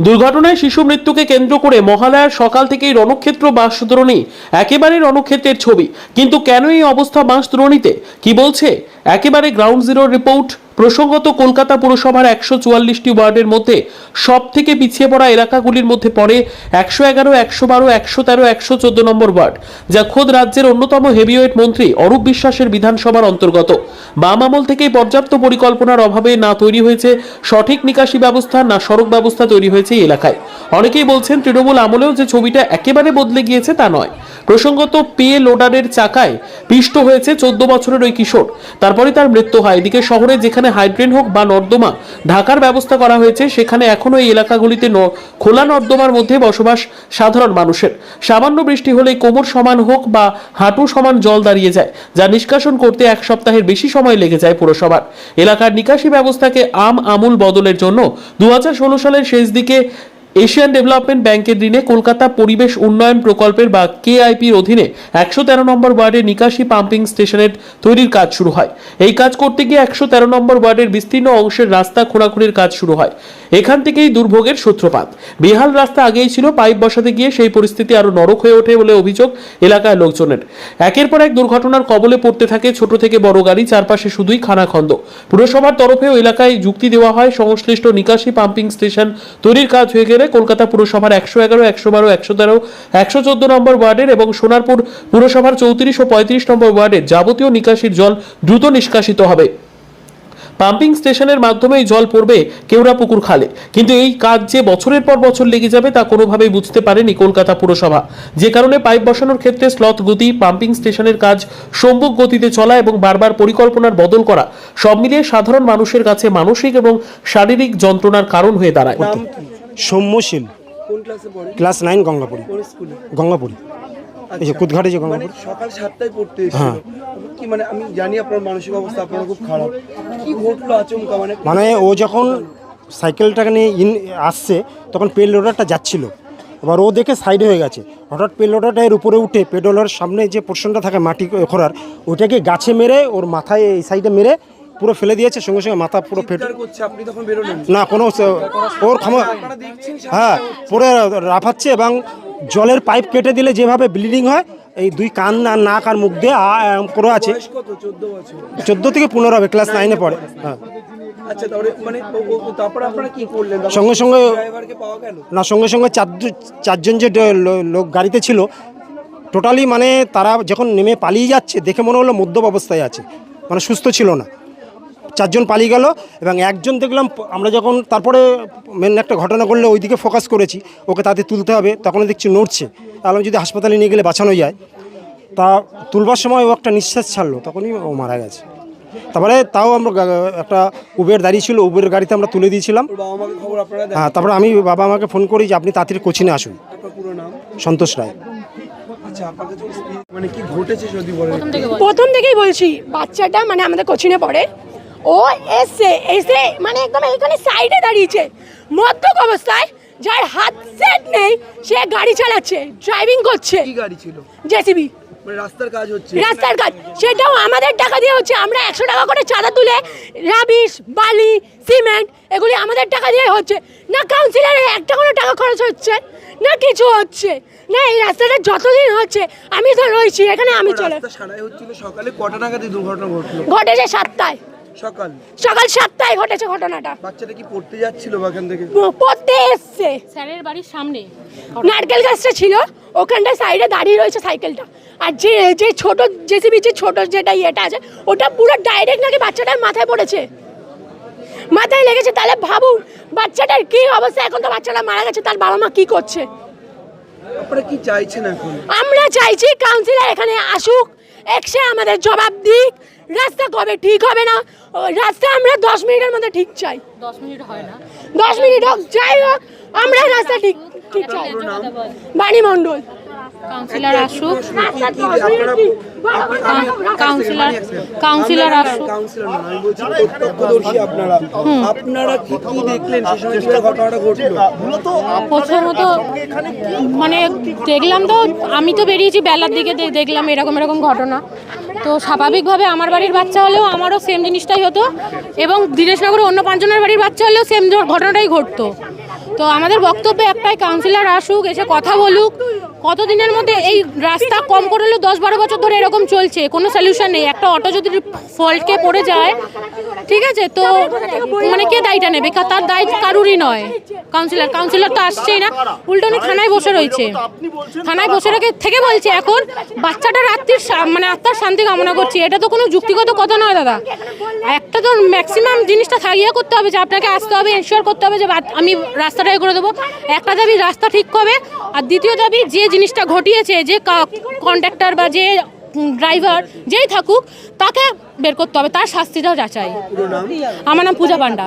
দুর্ঘটনায় শিশু মৃত্যুকে কেন্দ্র করে মহালয়ার সকাল থেকেই রণক্ষেত্র বাঁশদ্রোণী একেবারে রণক্ষেত্রের ছবি। কিন্তু কেন এই অবস্থা বাঁশদ্রোণীতে কি বলছে? একেবারে গ্রাউন্ড জিরোর রিপোর্ট প্রসঙ্গত, কলকাতা পুরসভার একশো চুয়াল্লিশটি ওয়ার্ডের মধ্যে সব থেকে পিছিয়ে পড়া এলাকাগুলির মধ্যে পড়ে একশো এগারো, একশো বারো, একশো তেরো, একশো চোদ্দ নম্বর ওয়ার্ড, যা খোদ রাজ্যের অন্যতম হেভিওয়েট মন্ত্রী অরূপ বিশ্বাসের বিধানসভার অন্তর্গত। বাম আমল থেকেই পর্যাপ্ত পরিকল্পনার অভাবে না তৈরি হয়েছে সঠিক নিকাশি ব্যবস্থা, না সড়ক ব্যবস্থা তৈরি হয়েছে এই এলাকায়। অনেকেই বলছেন, তৃণমূল আমলেও যে ছবিটা একেবারে বদলে গিয়েছে তা নয়। প্রসঙ্গত পে লোডারের চাকায় পিষ্ট হয়েছে চোদ্দ বছরের ওই কিশোর। তারপরে তার মৃত্যু হয়। এদিকে শহরে যেখানে হাইড্রেন হোক বা নর্দমা, ঢাকার ব্যবস্থা করা হয়েছে, সেখানে এখনও এই এলাকাগুলিতে খোলা নর্দমার মধ্যে বসবাস সাধারণ মানুষের। সামান্য বৃষ্টি হলে কোমর সমান হোক বা হাঁটু সমান জল দাঁড়িয়ে যায়, যা নিষ্কাশন করতে এক সপ্তাহের বেশি সময় লেগে যায় পুরসভার। এলাকার নিকাশি ব্যবস্থাকে আম আমূল বদলের জন্য দু হাজার ষোলো সালের শেষ দিকে এশিয়ান ডেভেলপমেন্ট ব্যাংকের ঋণে কলকাতা পরিবেশ উন্নয়ন প্রকল্পের বা কেআইপির অধীনে একশো তেরো নম্বর ওয়ার্ডের নিকাশি পাম্পিং স্টেশনের তৈরির কাজ শুরু হয়। এই কাজ করতে গিয়ে একশো তেরো নম্বর ওয়ার্ডের বিস্তীর্ণ অংশের রাস্তা খোঁড়াখুড়ির কাজ শুরু হয়। এখান থেকেই দুর্ভোগের সূত্রপাত। বেহাল রাস্তা আগেই ছিল, পাইপ বসাতে গিয়ে সেই পরিস্থিতি আরও নরক হয়ে ওঠে বলে অভিযোগ এলাকার লোকজনের। একের পর এক দুর্ঘটনার কবলে পড়তে থাকে ছোট থেকে বড় গাড়ি, চারপাশে শুধুই খানাখন্দ। পুরসভার তরফেও এলাকায় যুক্তি দেওয়া হয়, সংশ্লিষ্ট নিকাশি পাম্পিং স্টেশন তৈরির কাজ হয়ে গেলে কলকাতা পুরসভার একশো এগারো, একশো বারো, একশো তেরো, একশো চোদ্দ নম্বর ওয়ার্ডের এবং সোনারপুর পুরসভার চৌত্রিশ ও পঁয়ত্রিশ নম্বর ওয়ার্ডের যাবতীয় নিকাশির জল দ্রুত নিষ্কাশিত হবে। পাম্পিং স্টেশনের মাধ্যমেই জল পড়বে কেওড়া পুকুর খালে। কিন্তু এই কাজ যে বছরের পর বছর লেগে যাবে তা কোনোভাবেই বুঝতে পারেনি কলকাতা পুরসভা। যে কারণে পাইপ বসানোর ক্ষেত্রে স্লথ গতি, পাম্পিং স্টেশনের কাজ সম্মুখ গতিতে চলা এবং বারবার পরিকল্পনার বদল করা সব মিলিয়ে সাধারণ মানুষের কাছে মানসিক এবং শারীরিক যন্ত্রণার কারণ হয়ে দাঁড়ায়। সৌম্যশীল। কোন ক্লাসে পড়ে? Class nine Gangapuri. গঙ্গাপুরি। এই যে আচ্ছা। কুদঘাটে যে মানে গঙ্গাপুরি সকাল সাতটায় পড়তে হ্যাঁ। কি মানে আমি জানি আপনার মানসিক অবস্থা আপনার খুব খারাপ। কি ঘটলো আচমকা? মানে মানে ও যখন সাইকেলটাকে নিয়ে ইন আসছে তখন পেল লোডারটা যাচ্ছিল। এবার ও দেখে সাইড হয়ে গেছে। হঠাৎ পেল লোডারটা এর উপরে উঠে পেডোলার সামনে যে পোর্শনটা থাকে মাটি খোঁড়ার ওইটাকে গাছে মেরে ওর মাথায় এই সাইডে মেরে পুরো ফেলে দিয়েছে সঙ্গে সঙ্গে মাথা পুরো ফেটে না কোনো ওর ক্ষমা হ্যাঁ পুরো রাফাচ্ছে এবং জলের পাইপ কেটে দিলে যেভাবে ব্লিডিং হয় এই দুই কান আর নাক আর মুখ দিয়ে করে আছে। চোদ্দ থেকে পনেরো হবে ক্লাস নাইনে পড়ে। হ্যাঁ সঙ্গে সঙ্গে না সঙ্গে সঙ্গে চার চারজন যে লোক গাড়িতে ছিল টোটালি মানে তারা যখন নেমে পালিয়ে যাচ্ছে দেখে মনে হলো মদ্যপ অবস্থায় আছে। মানে সুস্থ ছিল না। চারজন পালিয়ে গেল এবং একজন দেখলাম আমরা যখন তারপরে মেন একটা ঘটনা করলে ওইদিকে ফোকাস করেছি ওকে তাতে তুলতে হবে তখন দেখছি নড়ছে। তাহলে যদি হাসপাতালে নিয়ে গেলে বাঁচানো যায়। তা তুলবার সময় ও একটা নিঃশ্বাস ছাড়লো তখনই ও মারা গেছে। তারপরে তাও আমরা একটা উবের দাঁড়িয়ে ছিল উবের গাড়িতে আমরা তুলে দিয়েছিলাম। হ্যাঁ তারপরে আমি বাবা আমাকে ফোন করি যে আপনি তাড়াতাড়ি কোচিনে আসুন। আপনার পুরো নাম? সন্তোষ রায়। আচ্ছা মানে প্রথম থেকেই বলছি বাচ্চাটা মানে আমাদের কোচিনে পড়ে। ও এসে এসে মানে একদম এখানে সাইডে দাঁড়িয়েছে। মদ্যপ অবস্থায় যার হাত সেট নেই সে গাড়ি চালাচ্ছে ড্রাইভিং করছে। কি গাড়ি ছিল? জেসিবি মানে রাস্তার কাজ হচ্ছে। রাস্তার কাজ। সেটাও আমাদের টাকা দিয়ে হচ্ছে। আমরা একশো টাকা করে চাঁদা তুলে রাবিশ বালি সিমেন্ট এগুলি আমাদের টাকা দিয়ে হচ্ছে। না কাউন্সিলরে একটা কোনো টাকা খরচ হচ্ছে না কিছু হচ্ছে। না এই রাস্তাটা যতদিন হচ্ছে আমি তো রয়েছি এখানে আমি চলে সকালে কটা নাগাদ দুর্ঘটনা ঘটলো? ঘটেছে সাতটায়। সকাল। সকাল সাতটায় ঘটেছে ঘটনাটা। বাচ্চাটা কি পড়তে যাচ্ছিল বা এখান থেকে? পড়তে এসছে। স্যারের বাড়ির সামনে। নারকেল গাছটা ছিল ওখানটা সাইডে দাঁড়িয়ে রয়েছে সাইকেলটা। আর যে যে ছোট জেসিবি যে ছোট যেটা ইয়েটা আছে ওটা পুরো ডাইরেক্ট নাকি বাচ্চাটার মাথায় পড়েছে। মাথায় লেগেছে তাহলে ভাবুন বাচ্চাটার কি অবস্থা? এখন তো বাচ্চাটা মারা গেছে তার বাবা মা কি করছে? আপনারা কি চাইছেন এখন? আমরা চাইছি কাউন্সিলর এখানে আসুক এসে আমাদের জবাব দিক। রাস্তা কবে ঠিক হবে না? রাস্তা আমরা দশ মিনিটের মধ্যে ঠিক চাই। দশ মিনিট হয় না। দশ মিনিট হোক যাই হোক আমরা রাস্তা ঠিক ঠিক চাই। বাণী মণ্ডল। কাউন্সিলর আসুক আপনারা কাউন্সিলর কাউন্সিলর আসুক কাউন্সিলর না আমি বলছি প্রত্যক্ষদর্শী আপনারা আপনারা কি কি দেখলেন? সেই সময় ঘটনাটা ঘটলো? প্রথমত মানে দেখলাম তো আমি তো বেরিয়েছি বেলার দিকে দেখলাম এরকম এরকম ঘটনা। তো স্বাভাবিকভাবে আমার বাড়ির বাচ্চা হলেও আমারও সেম জিনিসটাই হতো এবং দীনেশনগরে অন্য পাঁচজনের বাড়ির বাচ্চা হলেও সেম ঘটনাটাই ঘটতো। তো আমাদের বক্তব্যে একটাই কাউন্সিলর আসুক এসে কথা বলুক কতদিনের মধ্যে এই রাস্তা কম করে হলেও দশ বারো বছর ধরে এরকম চলছে? কোনো সলিউশন নেই। একটা অটো যদি ফল্টকে পড়ে যায়, ঠিক আছে? তো মানে কে দায়টা নেবে? তার দায় কারুরই নয়। কাউন্সিলর কাউন্সিলর তো আসছেই না। উল্টো উনি থানায় বসে রয়েছে। থানায় বসে রেখে থেকে বলছে এখন বাচ্চাটা রাত্রির মানে আত্মার শান্তি কামনা করছি। এটা তো কোনো যুক্তিগত কথা নয়, দাদা। একটা তো ম্যাক্সিমাম জিনিসটা থাকিয়ে করতে হবে যে, আপনাকে আসতে হবে এনশিওর করতে হবে যে আমি রাস্তাটা এ করে দেবো। একটা দাবি, রাস্তা ঠিক হবে আর দ্বিতীয় দাবি, যে জিনিসটা ঘটিয়েছে যে কন্ট্রাক্টর বা যে ড্রাইভার যেই থাকুক তাকে বের করতে হবে তার শাস্তিটাও যাচাই। আমার নাম পূজা পান্ডা